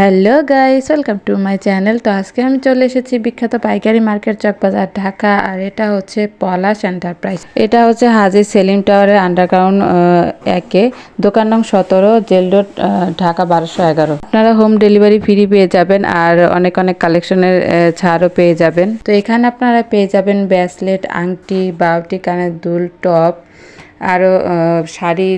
Hello guys welcome to my channel তো আজকে আমি চলে এসেছি বিখ্যাত পাইকারি মার্কেট চক বাজার ঢাকা, আর এটা হচ্ছে পলাশ এন্টারপ্রাইজ এটা হচ্ছে হাজি সেলিম টাওয়ারের আন্ডারগ্রাউন্ড একে। দোকান নং সতেরো, জেল রোড ঢাকা বারোশো এগারো। আপনারা হোম ডেলিভারি ফ্রি পেয়ে যাবেন আর অনেক অনেক কালেকশনের ছাড়ও পেয়ে যাবেন। তো এখানে আপনারা পেয়ে যাবেন ব্যাসলেট আংটি, বাউটি, কানের দুল টপ আরও শাড়ি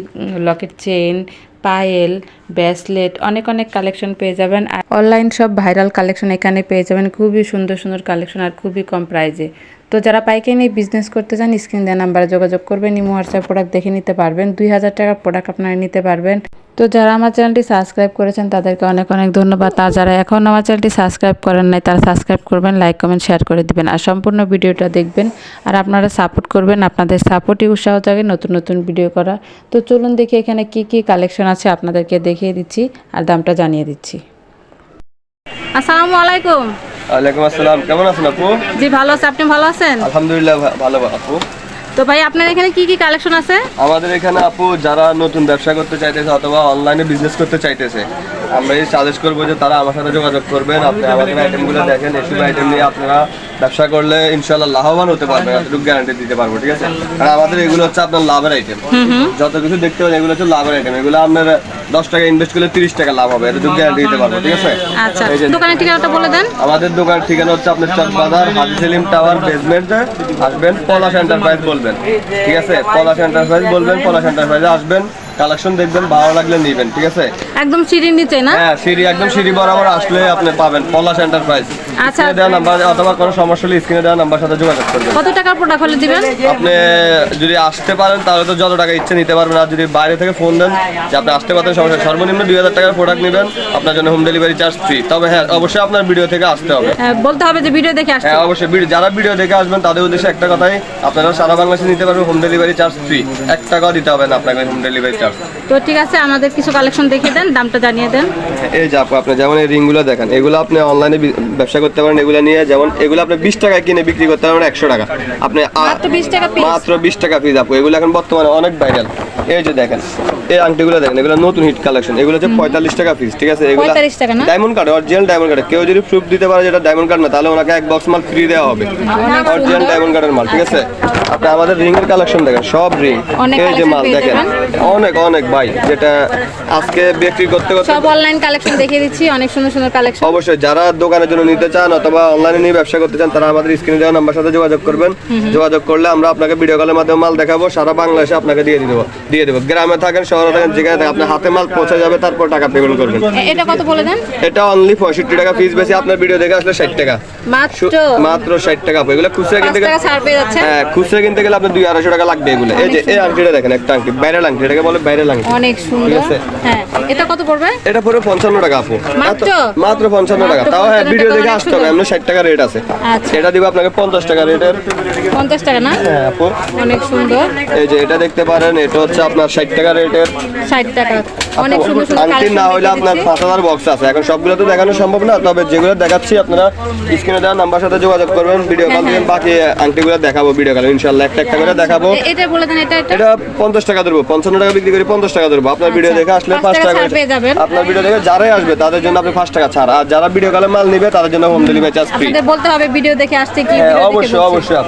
লকেট চেন পায়েল ব্রেসলেট অনেক অনেক কালেকশন পেয়ে যাবেন। আর অনলাইন সব ভাইরাল কালেকশন এখানে পেয়ে যাবেন। খুবই সুন্দর সুন্দর কালেকশন আর খুবই কম প্রাইজে তো যারা পাইকারি নিয়ে বিজনেস করতে চান স্ক্রিন দেওয়া নাম্বারে যোগাযোগ করবেন ইমো হোয়াটসঅ্যাপ প্রোডাক্ট দেখে নিতে পারবেন। দুই হাজার টাকার প্রোডাক্ট আপনারা নিতে পারবেন। তো যারা আমার চ্যানেলটি সাবস্ক্রাইব করেছেন, তাদেরকে অনেক অনেক ধন্যবাদ। আর যারা এখন আমার চ্যানেলটি সাবস্ক্রাইব করেন নাই, তারা সাবস্ক্রাইব করবেন লাইক কমেন্ট শেয়ার করে দিবেন। আর সম্পূর্ণ ভিডিওটা দেখবেন। আর আপনারা সাপোর্ট করবেন, আপনাদের সাপোর্টই উৎসাহ জাগে নতুন নতুন ভিডিও করা তো চলুন দেখি এখানে কি কি কালেকশন আছে, আপনাদেরকে দেখিয়ে দিচ্ছি। আর দামটা জানিয়ে দিচ্ছি। আসসালামু আলাইকুম। ওয়ালাইকুম আসসালাম। কেমন আছেন আপু? জি ভালো আছে। আপনি ভালো আছেন? আলহামদুলিল্লাহ ভালো আপু। তো ভাই আপনার এখানে কি কি কালেকশন আছে? আমাদের এখানে আপু যারা নতুন ব্যবসা করতে চাইতেছে অথবা অনলাইনে বিজনেস করতে চাইতেছে আমরা এই সাজেস্ট করব যে তারা আমার সাথে যোগাযোগ করবেন। আপনি আমাদের আইটেমগুলো দেখেন এসব আইটেম নিয়ে আপনারা ব্যবসা করলে ইনশাল্লাহ লাভবান হতে পারবেন এতটুকু গ্যারান্টি দিতে পারব ঠিক আছে? আর আমাদের এগুলো হচ্ছে আপনার লাভের আইটেম যত কিছু দেখতে পাবেন এগুলো হচ্ছে লাভের আইটেম এগুলো আপনার দশ টাকা ইনভেস্ট করলে তিরিশ টাকা লাভ হবে এতটুকু গ্যারান্টি দিতে পারব ঠিক আছে? আচ্ছা দোকানের ঠিকানাটা বলে দেন। আমাদের দোকান ঠিকানা হচ্ছে আপনার চক বাজার হাজি সেলিম টাওয়ার বেসমেন্টে আসবেন পলাশ এন্টারপ্রাইজ বলবেন। ঠিক আছে? পলাশ এন্টারপ্রাইজ বলবেন পলাশ এন্টারপ্রাইজে আসবেন। কালেকশন দেখবেন ভালো লাগলে নিবেন ঠিক আছে? একদম সিঁড়ির নিচে না? হ্যাঁ সিঁড়ি একদম সিঁড়ি বরাবর আসলে আপনি পাবেন পলাশ এন্টারপ্রাইজ আচ্ছা। দেওয়া নাম্বার অথবা কোনো সমস্যা হলে স্ক্রিনে দেওয়া নাম্বার সাথে যোগাযোগ করবেন কত টাকার প্রোডাক্ট হলে দিবেন? আপনি যদি আসতে পারেন তাহলে তো যত টাকা ইচ্ছে নিতে পারবেন। আর যদি বাইরে থেকে ফোন দেন যে আপনি আসতে পারেন সমস্যা সর্বনিম্ন দুই হাজার টাকার প্রোডাক্ট নেবেন আপনার জন্য হোম ডেলিভারি চার্জ ফ্রি তবে হ্যাঁ অবশ্যই আপনার ভিডিও থেকে আসতে হবে। হ্যাঁ, বলতে হবে যে ভিডিও দেখে আসছে হ্যাঁ অবশ্যই। ভিডিও যারা ভিডিও দেখে আসবেন তাদের উদ্দেশ্যে একটা কথাই আপনারা সারা বাংলাদেশে নিতে পারবেন হোম ডেলিভারি চার্জ ফ্রি এক টাকাও দিতে হবে না আপনাকে হোম ডেলিভারি চার্জ তো ঠিক আছে আমাদের কিছু কালেকশন দেখিয়ে দেন দামটা জানিয়ে দেন। এই যে আপু আপনি যেমন এই রিংগুলো দেখেন এগুলো আপনি অনলাইনে ব্যবসা করতে পারেন এগুলো নিয়ে যেমন এগুলো আপনি বিশ টাকায় কিনে বিক্রি করতে পারবেন একশো টাকা। আপনি মাত্র 20 টাকা piece? মাত্র বিশ টাকা পিস আপু এগুলো এখন বর্তমানে অনেক ভাইরাল এই যে দেখেন এই আংটিগুলো দেখেন এগুলো নতুন হিট কালেকশন এগুলো হচ্ছে পঁয়তাল্লিশ টাকা পিস ঠিক আছে? এগুলো 45 টাকা না? Diamond card original diamond card কেউ যদি প্রুফ দিতে পারে যেটা ডায়মন্ড কার্ড না তাহলে ওনাকে এক বক্স মাল ফ্রি দেওয়া হবে। অরিজিনাল ডায়মন্ড কার্ডের মাল ঠিক আছে? আপনি আমাদের রিং এর কালেকশন দেখেন সব রিং। অনেক এই যে মাল দেখেন। অনেক অনেক ভাই যেটা আজকে বিক্রি করতে করতে সব অনলাইন কালেকশন দেখিয়ে দিচ্ছি অনেক সুন্দর সুন্দর কালেকশন অবশ্যই যারা দোকানের জন্য নিতে চান অথবা অনলাইনে নিয়ে ব্যবসা করতে চান তারা আমাদের স্ক্রিনে দেওয়া নাম্বার সাথে যোগাযোগ করবেন। যোগাযোগ করলে আমরা আপনাকে ভিডিও কলের মাধ্যমে মাল দেখাবো সারা বাংলাদেশে আপনাকে দিয়ে দেবো দিয়ে দেবো। গ্রামে থাকেন শহরে থাকেন যেখানে থাকেন আপনার হাতে মাল পৌঁছে যাবে তারপর টাকা পেমেন্ট করবেন। এটা কত বলে দেন? এটা অনলি পঁয়ষট্টি টাকা ফিস বেশি আপনার ভিডিও দেখে আসলে ষাট টাকা। মাত্র? মাত্র ষাট টাকা। আপু। এগুলো খুচরা কিনতে হ্যাঁ খুচরা কিনতে গেলে আপনার দুই আড়াইশো টাকা লাগবে এগুলো। এই যে এই আংটিটা দেখেন একটা আংটি বাইরের আংটি এটাকে বলে বাইরের আংটি। অনেক সুন্দর। হ্যাঁ এটা কত পড়বে? এটা পুরো পঞ্চান্ন টাকা আপু। মাত্র? মাত্র পঞ্চান্ন টাকা। তাও হ্যাঁ ভিডিও দেখে আসতে হবে। এমনি ষাট টাকা রেট আছে। আচ্ছা। এটা দিব আপনাকে পঞ্চাশ টাকা রেটের পঞ্চাশ টাকা না? হ্যাঁ আপু। অনেক সুন্দর। এই যে এটা দেখতে পারেন এটা হচ্ছে আপনার ষাট টাকা রেটের ষাট টাকা। অনেক সুন্দর সুন্দর আংটি collection না হলে আপনার। পাঁচ হাজার বক্স আছে। এখন সবগুলো তো দেখানো সম্ভব না তবে যেগুলো দেখাচ্ছি আপনারা স্ক্রিনে দেওয়া নাম্বার সাথে যোগাযোগ করবেন ভিডিও কল হ্যাঁ, দিবেন বাকি আংটিগুলো দেখাবো ভিডিও কলে ইনশাল্লাহ একটা একটা করে দেখাবো। এটা বলে দেন এটা এটা এটা পঞ্চাশ টাকা ধরবো পঞ্চান্ন টাকা বিক্রি করি পঞ্চাশ টাকা ধরবো। আপনার ভিডিও আচ্ছা। দেখে আসলে পাঁচ পাঁচ টাকা যাবেন। আপনার ভিডিও দেখে যারাই আসবে তাদের জন্য আপনি পাঁচ টাকা ছাড়। আর যারা ভিডিও কলে মাল নিবে তাদের জন্য হোম ডেলিভারি চার্জ ফ্রি আপনাদের বলতে হবে ভিডিও দেখে আসছে কি হ্যাঁ অবশ্যই অবশ্যই।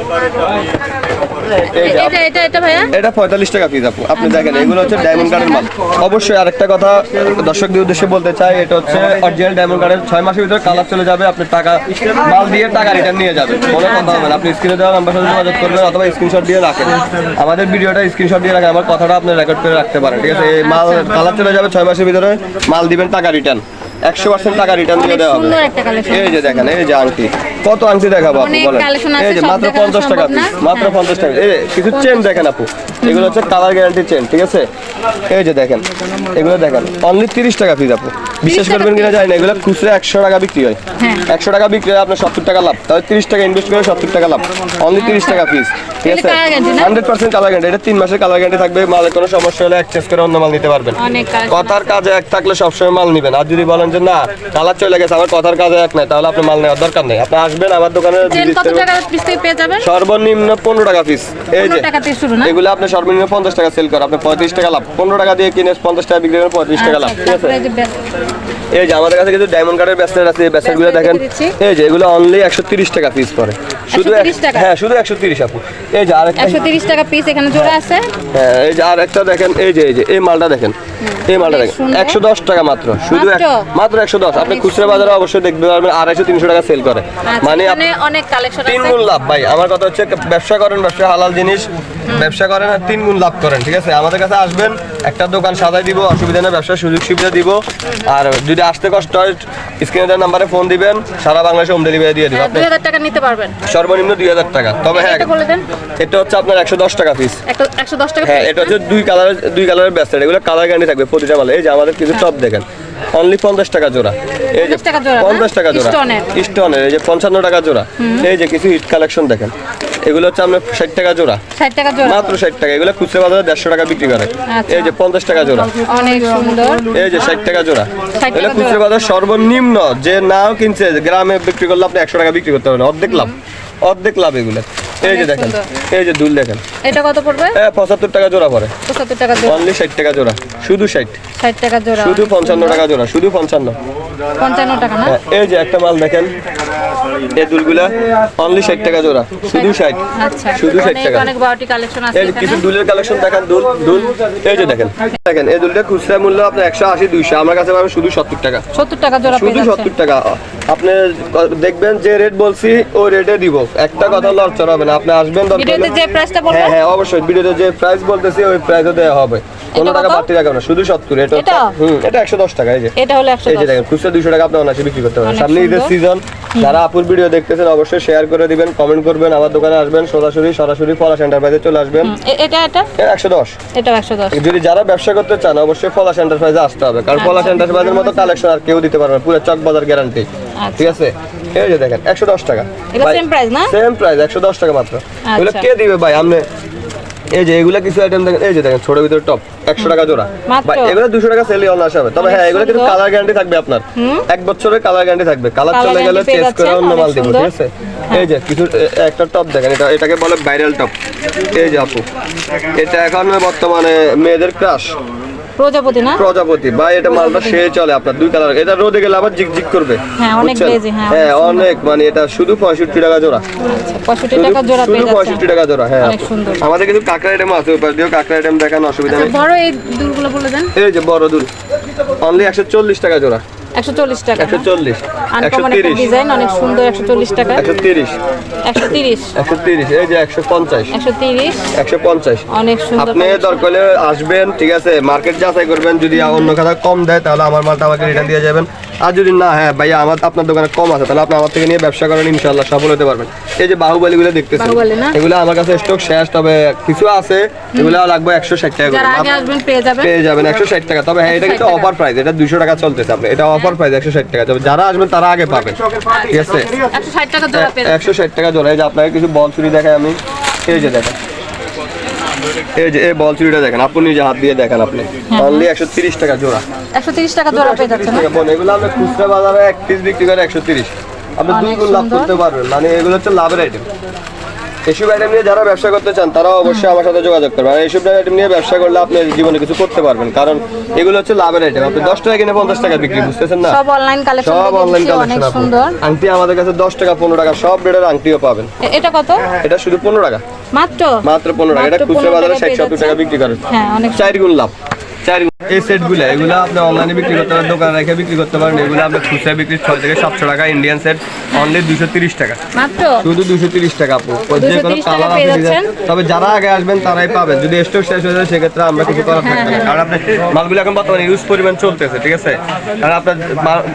এটা পঁয়তাল্লিশ টাকা পিস আপু। আপনি দেখেন এগুলো হচ্ছে ডায়মন্ড কার্ডের মাল অবশ্যই আরেকটা কথা দর্শকদের উদ্দেশ্যে বলতে চাই এটা হচ্ছে অরিজিনাল ডায়মন্ড কার্ডের ছয় মাসের ভিতরে কালার চলে যাবে আপনি টাকা মাল দিয়ে টাকা রিটার্ন নিয়ে যাবেন। কোনো কথা হবে না। আপনি স্ক্রিনে দেওয়া নাম্বার সাথে যোগাযোগ করবেন অথবা স্ক্রিনশট দিয়ে রাখেন। আমাদের ভিডিওটা স্ক্রিনশট দিয়ে রাখেন। আমার কথাটা আপনি রেকর্ড করে রাখতে পারেন ঠিক আছে? এই মাল কালার চলে যাবে ছয় মাসের ভিতরে মাল দিবেন টাকা রিটার্ন একশো পার্সেন্ট টাকা রিটার্ন দিয়ে দেওয়া হবে। এই যে দেখেন এই যে আংটি। কত আংটি দেখাবো আপনি বলেন। এই যে মাত্র দেখানো পঞ্চাশ টাকা সম্ভব পিস মাত্র হ্যাঁ। পঞ্চাশ টাকা। এই কিছু চেন দেখেন আপু এগুলো হচ্ছে কালার গ্যারান্টি চেন ঠিক আছে? এই যে দেখেন এগুলো দেখেন অনলি তিরিশ টাকা পিস আপু। বিশ্বাস করবেন কিনা? জানি না এগুলো খুচরা একশো টাকা বিক্রি হয়। হ্যাঁ। একশো টাকা বিক্রি হয় আপনার সত্তর টাকা লাভ তাহলে তিরিশ টাকা ইনভেস্ট করে সত্তর টাকা লাভ। অনলি তিরিশ টাকা পিস ঠিক আছে? colour guarantee না? হান্ড্রেড পার্সেন্ট কালার গ্যারান্টি এটা তিন মাসের কালার গ্যারান্টি থাকবে মালের কোনো সমস্যা হলে এক্সচেঞ্জ করে অন্য মাল নিতে পারবেন। কথার কাজে এক থাকলে সবসময় মাল নিবেন। আর যদি বলেন যে না কালার চলে গেছে আমার কথার কাজে এক নাই তাহলে আপনি মাল নেওয়ার দরকার নেই। আপনি আসবেন আমার দোকানে কত টাকা পিস থেকে পেয়ে যাবেন? সর্বনিম্ন পনেরো টাকা পিস এই যে টাকা থেকে শুরু না? এগুলো আপনি সর্বনিম্ন পঞ্চাশ টাকা সেল করে আপনি পঁয়ত্রিশ টাকা লাভ। পনেরো টাকা দিয়ে কিনে পঞ্চাশ টাকা বিক্রি করেন পঁয়ত্রিশ টাকা লাভ। আচ্ছা, ঠিক আছে? এই যে আমাদের কাছে কিন্তু ডায়মন্ড ব্যাসলেট আছে। এই ব্যাসলেটগুলো দেখেন। এই যে এগুলো অনলি একশো তিরিশ টাকা পিস করে শুধু 130? হ্যাঁ শুধু একশো তিরিশ আপু। এই যে আরেকটা 130 টাকা পিস এখানে জোড়া আছে। হ্যাঁ এই যে আর একটা দেখেন। এই যে এই যে এই মালটা দেখেন। এই মালটা দেখেন। সুন্দর। একশো দশ টাকা মাত্র। শুধু মাত্র? মাত্র একশো দশ। আপনি অনেক খুচরা বাজারে অবশ্যই দেখতে পারবেন। আড়াইশো তিনশো টাকা সেল করে। আচ্ছা, মানে এখানে অনেক কালেকশন তিন গুণ লাভ ভাই। আমার কথা হচ্ছে ব্যবসা করেন ব্যবসা হালাল জিনিস ব্যবসা করেন আর তিন গুণ লাভ করেন ঠিক আছে? আমাদের কাছে আসবেন একটা দোকান সাজাই দিব অসুবিধা নেই ব্যবসার সুযোগ সুবিধা দিব। আর যদি আসতে কষ্ট হয় স্ক্রিনে দেওয়ার নাম্বারে ফোন দিবেন সারা বাংলাদেশে হোম ডেলিভারি দিয়ে দিব। হ্যাঁ, আপনি 2000 টাকা নিতে পারবেন। সর্বনিম্ন দুই হাজার টাকা। তবে হ্যাঁ এটা এটা হচ্ছে আপনার একশো দশ টাকা পিস একটা 110 টাকা হ্যাঁ এটা হচ্ছে দুই কালারের দুই কালারের ব্যাসলেট এগুলো কালার গ্যারান্টি থাকবে প্রতিটা মালে। এই যে আমাদের কিছু টপ দেখেন। অনলি পঞ্চাশ টাকা জোড়া। এই যে 50 টাকা জোড়া না? পঞ্চাশ টাকা জোড়া। স্টোনের। এই যে পঞ্চান্ন টাকা জোড়া। এই যে কিছু হিট কালেকশন দেখেন। এগুলো হচ্ছে আপনার ষাট টাকা জোড়া। 60 টাকা জোড়া। মাত্র ষাট টাকা। এগুলো খুচরা বাজারে দেড়শো টাকা বিক্রি করে। আচ্ছা। এই যে পঞ্চাশ টাকা জোড়া। অনেক সুন্দর। এই যে ষাট টাকা জোড়া। এগুলো খুচরা বাজার সর্বনিম্ন যে নাও কিনছে গ্রামে বিক্রি করলে আপনি একশো টাকা বিক্রি করতে পারবেন। অর্ধেক লাভ। অর্ধেক লাভ এগুলো। এই যে দেখেন এই যে দুল দেখেন। এটা কত পড়বে? পঁচাত্তর টাকা জোড়া পড়ে। 75 টাকা জোড়া। অনলি ষাট টাকা জোড়া শুধু ষাট। 60 টাকা জোড়া। শুধু পঞ্চান্ন টাকা জোড়া শুধু পঞ্চান্ন। 55 টাকা না? এই যে একটা মাল দেখেন এই দুলগুলা অনলি ষাট টাকা জোড়া শুধু ষাট। আচ্ছা। শুধু 60 টাকা। অনেক বারোটি কালেকশন আছে কিছু দুলের কালেকশন দেখেন দুল দুল। এই যে দেখেন দেখেন এই দুলটা খুচরা মূল্য আপনার একশো আশি দুইশো। আমার কাছে পাবেন শুধু সত্তর টাকা। 70 টাকা জোড়া শুধু সত্তর টাকা। আপনি দেখবেন যে রেট বলছি ওই রেটে দিব। একটা কথা লড়চড় হবে না। আপনি আসবেন ভিডিওতে যে প্রাইসটা বলব হ্যাঁ হ্যাঁ অবশ্যই। ভিডিওতে যে প্রাইস বলতেছি ওই প্রাইসে দেওয়া হবে। কোনো টাকা বাড়তি রাখবে না শুধু সত্তর। এটা হচ্ছে- এটা? হুম এটা একশো দশ টাকা এই যে। এটা হলো এই যে দেখেন খুচরা দুশো টাকা আপনি অনায়াসে বিক্রি করতে পারেন। সামনে ঈদের সিজন যারা আপুর ভিডিও দেখতেছেন অবশ্যই শেয়ার করে দিবেন কমেন্ট করবেন আমার দোকানে আসবেন সরাসরি সরাসরি পলাশ এন্টারপ্রাইজে চলে আসবেন। এটা এটা? একশো দশ। 110 যদি যারা ব্যবসা করতে চান অবশ্যই পলাশ এন্টারপ্রাইজে আসতে হবে। কারণ পলাশ আচ্ছা। এন্টারপ্রাইজের মতো কালেকশন আর কেউ দিতে পারবে না পুরো চক বাজার গ্যারান্টি ঠিক আছে? এই যে দেখেন একশো দশ টাকা। এটা same price না? সেম প্রাইস একশো দশ টাকা মাত্র। এগুলো আচ্ছা। কে দিবে ভাই? আপনি এই যে এগুলা কিছু আইটেম দেখেন এই যে দেখেন ছোট ভিতরে টপ একশো টাকা জোড়া? ভাই এগুলো দুশো টাকা সেলই অনার্স হবে তবে হ্যাঁ এগুলো কিন্তু কালার গ্যারান্টি থাকবে আপনার। এক বছরের কালার গ্যারান্টি থাকবে। কালার চলে গেলে চেঞ্জ করে অন্য মাল দিব ঠিক আছে? এই যে কিছু একটা টপ দেখেন এটা এটাকে বলে ভাইরাল টপ এই যে আপু এটা এখন বর্তমানে মেয়েদের ক্রাশ প্রজাপতি না? প্রজাপতি। ভাই এটা মালটা সে চলে আপনার দুই কালার। এটা রোদে গেলে আবার জিকজিক করবে। হ্যাঁ, অনেক বুঝছেন? হ্যাঁ, হ্যাঁ অনেক মানে এটা শুধু পঁয়ষট্টি টাকা জোড়া। আচ্ছা 65 শুধু- টাকা জোড়া পেয়ে পঁয়ষট্টি যাচ্ছে টাকা জোড়া হ্যাঁ। অনেক সুন্দর। আমাদের কিন্তু কাঁকড়া আইটেম আছে ওই পাশ দিয়েও কাঁকড়া আইটেম দেখানো অসুবিধা আচ্ছা নেই। বড় এই দুলগুলো বলে দেন। এই যে বড় দুল। অনলি একশো চল্লিশ টাকা জোড়া। 140 টাকা একশো চল্লিশ। একশো আনকমন একটা ডিজাইন অনেক সুন্দর 140 টাকা। একশো তিরিশ। 130 এই যে একশো পঞ্চাশ। 130 একশো পঞ্চাশ। অনেক সুন্দর আপনি দরকার আসবেন ঠিক আছে? মার্কেট যাচাই করবেন যদি অন্য খাতা কম দেয় তাহলে আমার মালটা আমাকে রিটার্ন দিয়ে যাবেন। আর যদি না হ্যাঁ ভাইয়া আমার আপনার দোকানে কম আছে তাহলে আপনি আমার থেকে নিয়ে ব্যবসা করেন ইনশাল্লাহ সফল হতে পারবেন। এই যে বাহুবলীগুলো দেখতেছেন বাহুবলী না? এগুলো আমার কাছে স্টক শেষ তবে কিছু আছে এগুলো লাগবে একশো ষাট টাকা করে। পেয়ে যাবেন। পেয়ে যাবেন একশো ষাট টাকা। তবে হ্যাঁ এটা কিন্তু 160 অফার প্রাইস এটা দুশো টাকা চলতেছে আপনি এটা অফার প্রাইস একশো ষাট টাকা। তবে যারা আসবেন তারা আগে পাবেন। ঠিক আছে? 160 টাকা জোড়া পেয়ে যাবেন। একশো ষাট টাকা জোড়া। এই যে আপনাকে কিছু বল চুরি দেখাই আমি। এই যে দেখেন। এই যে এই বল চুরিটা দেখেন। আপনি নিজে হাত দিয়ে দেখেন আপনি। অনলি একশো তিরিশ টাকা জোড়া। 130 টাকা জোড়া পেয়ে যাচ্ছেন এগুলো আমরা খুচরা বাজারে এক পিস বিক্রি করে একশো তিরিশ। আপনি দুই গুণ লাভ করতে পারবেন। মানে এগুলো হচ্ছে লাভের আইটেম এসব আইটেম নিয়ে যারা ব্যবসা করতে চান তারা অবশ্যই আমার সাথে যোগাযোগ করবেন। আর এইসব আইটেম নিয়ে ব্যবসা করলে আপনি জীবনে কিছু করতে পারবেন কারণ এগুলো হচ্ছে লাভের আইটেম আপনি দশ টাকা কিনে পঞ্চাশ টাকা বিক্রি বুঝতেছেন না? সব অনলাইন কালেকশন সব অনলাইন কালেকশন সুন্দর। আংটি আমাদের কাছে দশ টাকা পনেরো টাকা সব রেটের আংটিও পাবেন। এটা কত? এটা শুধু পনেরো টাকা। মাত্র? মাত্র পনেরো টাকা। এটা খুচরা বাজারে ষাট সত্তর টাকা বিক্রি করেন। হ্যাঁ অনেক চার গুণ লাভ। চার। এই সেটগুলো এগুলো আপনি অনলাইনে বিক্রি করতে পারেন দোকানে রেখে বিক্রি করতে পারেন এগুলো আপনি খুচরা বিক্রি ছয় থেকে সাতশো টাকা ইন্ডিয়ান সেট অনলি দুশো তিরিশ টাকা। শুধু দুশো তিরিশ টাকা আপু যে কোনো কালার আপনি তবে যারা আগে আসবেন তারাই পাবেন। যদি স্টক শেষ হয়ে যায় সেক্ষেত্রে আমরা কিছু করার থাকবে না। কারণ আপনি মালগুলো এখন বর্তমানে ইউজ পরিমাণ চলতেছে ঠিক আছে? কারণ আপনার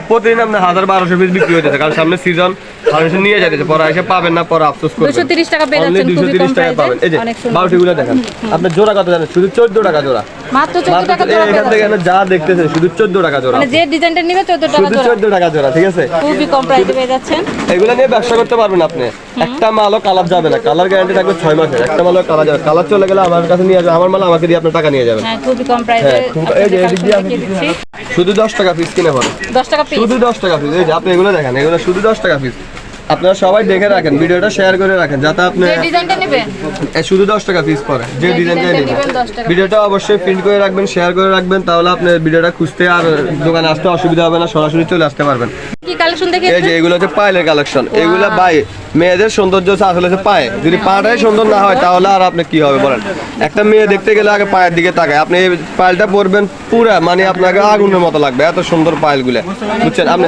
প্রতিদিন আপনার হাজার বারোশো পিস বিক্রি হইতেছে। কারণ সামনে সিজন মানুষ নিয়ে যাইতেছে। পরে এসে পাবেন না পরে আফসোস করবেন। 230 টাকা পেয়ে যাচ্ছেন, খুবই 230 কম পাবেন। এই যে। বাউটিগুলো দেখেন। আপনার জোড়া কত জানেন? শুধু চোদ্দ টাকা জোড়া। মাত্র 14 মাত্র টাকা এখান থেকে। যা দেখতেছেন শুধু চোদ্দ টাকা জোড়া। মানে যে ডিজাইনটা নিবে 14 টাকা জোড়া। টাকা জোড়া ঠিক আছে? খুবই কম প্রাইসে পেয়ে যাচ্ছেন। এগুলো নিয়ে ব্যবসা করতে পারবেন আপনি। একটা মালও কালার যাবে না। কালার গ্যারান্টি থাকবে ছয় মাসের। একটা মালও কালার যাবে কালার চলে গেলে আমার কাছে নিয়ে যাবে। আমার মাল আমাকে দিয়ে আপনার টাকা নিয়ে যাবেন। হ্যাঁ খুবই কম প্রাইসে হ্যাঁ, এই যে এদিক দিয়ে আমি শুধু দশ টাকা পিস কিনে পড়ে 10 টাকা পিস শুধু দশ টাকা পিস এই যে আপনি এগুলো দেখেন এগুলো শুধু দশ টাকা পিস আপনারা সবাই দেখে রাখেন ভিডিওটা শেয়ার করে রাখেন যাতে আপনি যে ডিজাইনটা নেবেন? এ শুধু দশ টাকা পিস পড়ে যে ডিজাইনটা নেবেন। নেবেন 10 টাকা। ভিডিওটা অবশ্যই প্রিন্ট করে রাখবেন শেয়ার করে রাখবেন তাহলে আপনি ভিডিওটা খুঁজতে আর দোকানে আসতে অসুবিধা হবে না সরাসরি চলে আসতে পারবেন। কি কালেকশন দেখে এই যে এগুলো হচ্ছে পায়েলের কালেকশন এগুলো বাই মেয়েদের সৌন্দর্য আসলে হচ্ছে পায়ে। যদি পাটাই সুন্দর না হয় তাহলে আর আপনি কি হবে বলেন? একটা মেয়ে দেখতে গেলে আগে পায়ের দিকে তাকায়। আপনি এই পায়েলটা পরবেন পুরা মানে আপনাকে আগুনের মতো লাগবে। এত সুন্দর পায়েলগুলো বুঝছেন? আপনি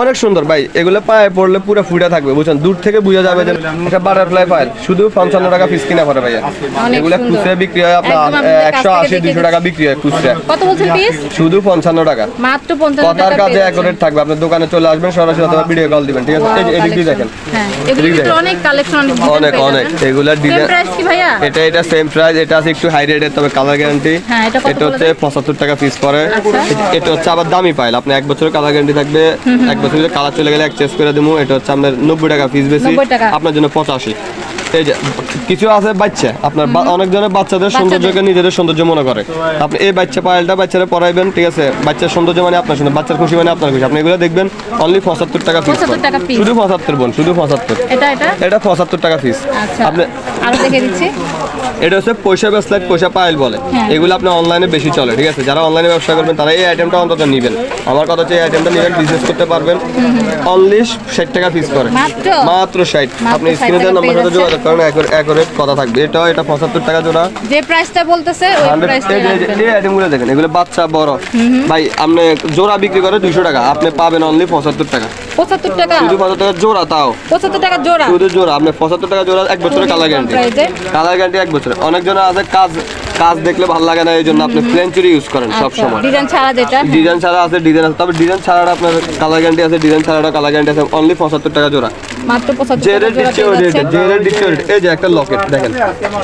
অনেক সুন্দর ভাই এগুলো পায়ে পড়লে পুরো ফুটে থাকবে বুঝছেন? দূর থেকে বোঝা যাবে যে এটা বাটারফ্লাই পায়েল। শুধু পঞ্চান্ন টাকা পিস কিনা পড়ে ভাইয়া। এগুলো। খুচরা বিক্রি হয় আপনার একশো আশি দুশো টাকা বিক্রি হয় খুচরা। কত বলছেন পিস শুধু পঞ্চান্ন টাকা। মাত্র 55 কথার কাজে পেয়ে থাকবে আপনার দোকানে চলে আসবেন সরাসরি অথবা ভিডিও কল দিবেন ঠিক আছে? এই এদিক দিয়ে দেখেন। হ্যাঁ এগুলো। অনেক কালেকশন অনেক অনেক এগুলার ডিজাইন প্রাইস কি ভাইয়া? এটা এটা সেম প্রাইস এটা আছে একটু হাই রেটের তবে কালার গ্যারান্টি হ্যাঁ, এটা হচ্ছে পঁচাত্তর টাকা পিস পরে আচ্ছা। এটা হচ্ছে আবার দামি পাইল আপনি এক বছরের কালার গ্যারান্টি থাকবে। এক বছরের কালার চলে গেলে এক চেঞ্জ করে দেবো এটা হচ্ছে আপনার নব্বই টাকা পিস বেশি। আপনার জন্য পঁচাশি। এই যে কিছু আছে বাচ্চা। আপনার অনেক জনের বাচ্চাদের সৌন্দর্যকে নিজেদের সৌন্দর্য মনে করে। আপনি এই বাচ্চা পায়েলটা বাচ্চারা পড়াইবেন ঠিক আছে? বাচ্চার সৌন্দর্য মানে আপনার সুন্দর বাচ্চার খুশি মানে আপনার খুশি। আপনি এগুলো দেখবেন অনলি পঁচাত্তর টাকা পিস 75 টাকা piece। শুধু পঁচাত্তর বোন শুধু পঁচাত্তর। এটা পঁচাত্তর টাকা পিস আচ্ছা। আপনি এটা হচ্ছে পয়সা ব্যাসলাইট পয়সা পায়েল বলে। হ্যাঁ। এগুলো আপনি অনলাইনে বেশি চলে ঠিক আছে? যারা অনলাইনে ব্যবসা করবেন তারা এই আইটেমটা অন্তত নেবেন। আমার কথা হচ্ছে এই আইটেমটা নেবেন বিজনেস করতে পারবেন। অনলি ষাট টাকা পিস করে মাত্র? ষাট। আপনি 60 স্ক্রিনে নাম্বার সাথে যোগাযোগ একরে কথা থাকবে। এটাও এটা পঁচাত্তর টাকা জোড়া। যে প্রাইসটা বলতেছে ওই প্রাইসটা এই আইটেমগুলো দেখেন এগুলো বাচ্চা বড়। ভাই আপনি জোড়া বিক্রি করে দুশো টাকা আপনি পাবেন অনলি পঁচাত্তর টাকা। 75 টাকা? শুধু পঁচাত্তর টাকা জোড়া তাও। 75 টাকা জোড়া? শুধু জোড়া আপনি পঁচাত্তর টাকা জোড়া এক বছরের কালার গ্যারান্টি কালার গ্যারান্টি এক অনেকজন আছে কাজ কাজ দেখলে ভালো লাগে না এই জন্য আপনি ইউজ করেন সব আচ্ছা সময় ডিজাইন ছাড়া যেটা? ডিজাইন ছাড়া আছে ডিজাইন আছে। তবে ডিজাইন ছাড়াটা আপনার কালার গ্যারান্টি আছে ডিজাইন ছাড়াটা কালার গ্যারান্টি আছে অনলি পঁচাত্তর টাকা জোড়া। মাত্র 75 টাকা জোড়া রেট রেট দিচ্ছে rate। এই যে একটা লকেট দেখেন।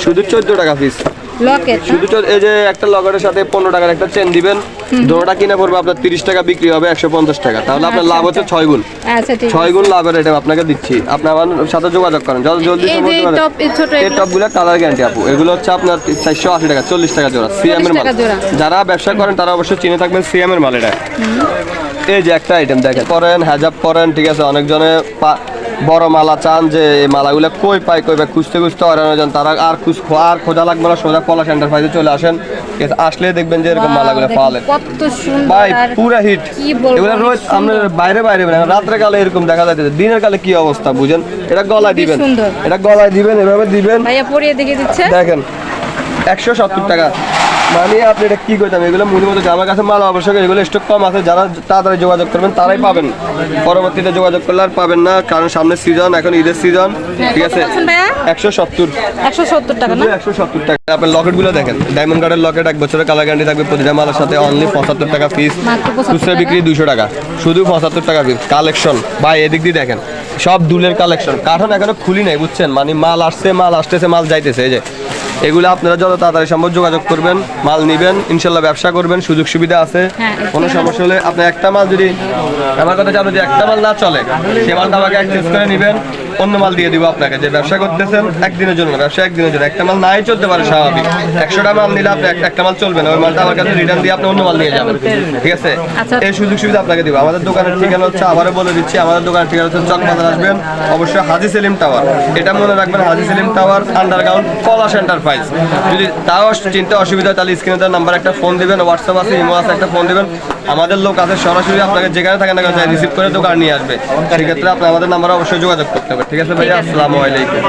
শুধু চোদ্দ টাকা পিস লকেট শুধু এই যে একটা লকেটের সাথে পনেরো টাকার একটা চেন দিবেন। দোনোটা কিনে পড়বে আপনার তিরিশ টাকা বিক্রি হবে একশো পঞ্চাশ টাকা। তাহলে আপনার লাভ হচ্ছে ছয় গুণ। আচ্ছা ছয় গুণ লাভের এটা আপনাকে দিচ্ছি। আপনি আমার সাথে যোগাযোগ করেন। যত জলদি এই টপগুলো কালার গ্যারান্টি আপু। এগুলো হচ্ছে আপনার চারশো আশি টাকা চল্লিশ টাকা জোড়া সিএম এর মাল। যারা ব্যবসা করেন তারা অবশ্যই চিনে থাকবেন সিএম এর মাল এটা। এই যে একটা আইটেম দেখেন পরেন হেজাব পরেন ঠিক আছে? অনেকজনে বড় মালা চান যে মালাগুলো কই পাই কই পাই খুঁজতে খুঁজতে হয়রান যান। তারা আর খুঁজ আর খোঁজা লাগবে না সোজা পলাশ এন্টারপ্রাইজে চলে আসেন। আসলে দেখবেন যে এরকম মালাগুলো পাওয়ালেন ভাই পুরা হিট এগুলো রোজ আপনার বাইরে বাইরে বেরোন রাত্রে কালে এরকম দেখা যাচ্ছে দিনের কালে কি অবস্থা বুঝেন? এটা গলায় দিবেন এটা গলায় দিবেন এভাবে দিবেন। ভাইয়া পরিয়ে দিচ্ছে। দেখেন একশো সত্তর টাকা। মানে আপনি এটা কি করতাম এগুলো মুড়ি মতো আমার কাছে মাল আবশ্যক এগুলো স্টক কম আছে যারা তাড়াতাড়ি যোগাযোগ করবেন তারাই পাবেন। পরবর্তীতে যোগাযোগ করলে আর পাবেন না কারণ সামনে সিজন এখন ঈদের সিজন ঠিক আছে? একশো সত্তর। একশো সত্তর টাকা না? একশো সত্তর টাকা। আপনার লকেটগুলো দেখেন ডায়মন্ড কার্ডের লকেট এক বছরের কালার গ্যারান্টি থাকবে প্রতিটা মালের সাথে অনলি পঁচাত্তর টাকা ফিস মাত্র 75 খুচরা বিক্রি দুশো টাকা। শুধু পঁচাত্তর টাকা পিস কালেকশন ভাই এদিক দিয়ে দেখেন সব দুলের কালেকশন কার্টন এখনও খুলি নাই বুঝছেন? মানে মাল আসছে মাল আসতেছে মাল যাইতেছে এই যে। এগুলো আপনারা যত তাড়াতাড়ি সম্ভব যোগাযোগ করবেন মাল নিবেন ইনশাল্লাহ ব্যবসা করবেন সুযোগ সুবিধা আছে। হ্যাঁ, কোনো সমস্যা হলে আপনি একটা মাল যদি আমার কথা জানো যে একটা মাল না চলে সে মালটা আমাকে অ্যাক্সেস করে নেবেন অন্য মাল দিয়ে দিব আপনাকে। যে ব্যবসা করতেছেন একদিনের জন্য ব্যবসা একদিনের জন্য। একটা মাল নাই চলতে পারে স্বাভাবিক। একশোটা মাল নিলে আপনি এক- একটা মাল চলবে না ওই মালটা আমার কাছে রিটার্ন দিয়ে আপনি অন্য মাল নিয়ে যাবেন। ঠিক আছে? আচ্ছা। এই সুযোগ সুবিধা আপনাকে দিব। আমাদের দোকানের ঠিকানা হচ্ছে আবারও বলে দিচ্ছি আমাদের দোকানের ঠিকানা হচ্ছে চকবাজার আসবেন। অবশ্যই হাজি সেলিম টাওয়ার। এটা মনে রাখবেন Haji Selim tower underground Palash enterprise যদি তাও চিনতে অসুবিধা হয় তাহলে স্ক্রিনে তার নাম্বার একটা ফোন দেবেন হোয়াটসঅ্যাপ আছে ইমো আছে একটা ফোন দিবেন। আমাদের লোক আছে সরাসরি আপনাকে যেখানে থাকেন না কেন রিসিভ করে দোকান নিয়ে আসবে। সেক্ষেত্রে আপনি আমাদের নাম্বারে অবশ্যই যোগাযোগ করতে হবে। ঠিক আছে ভাইয়া? আসসালামু আলাইকুম।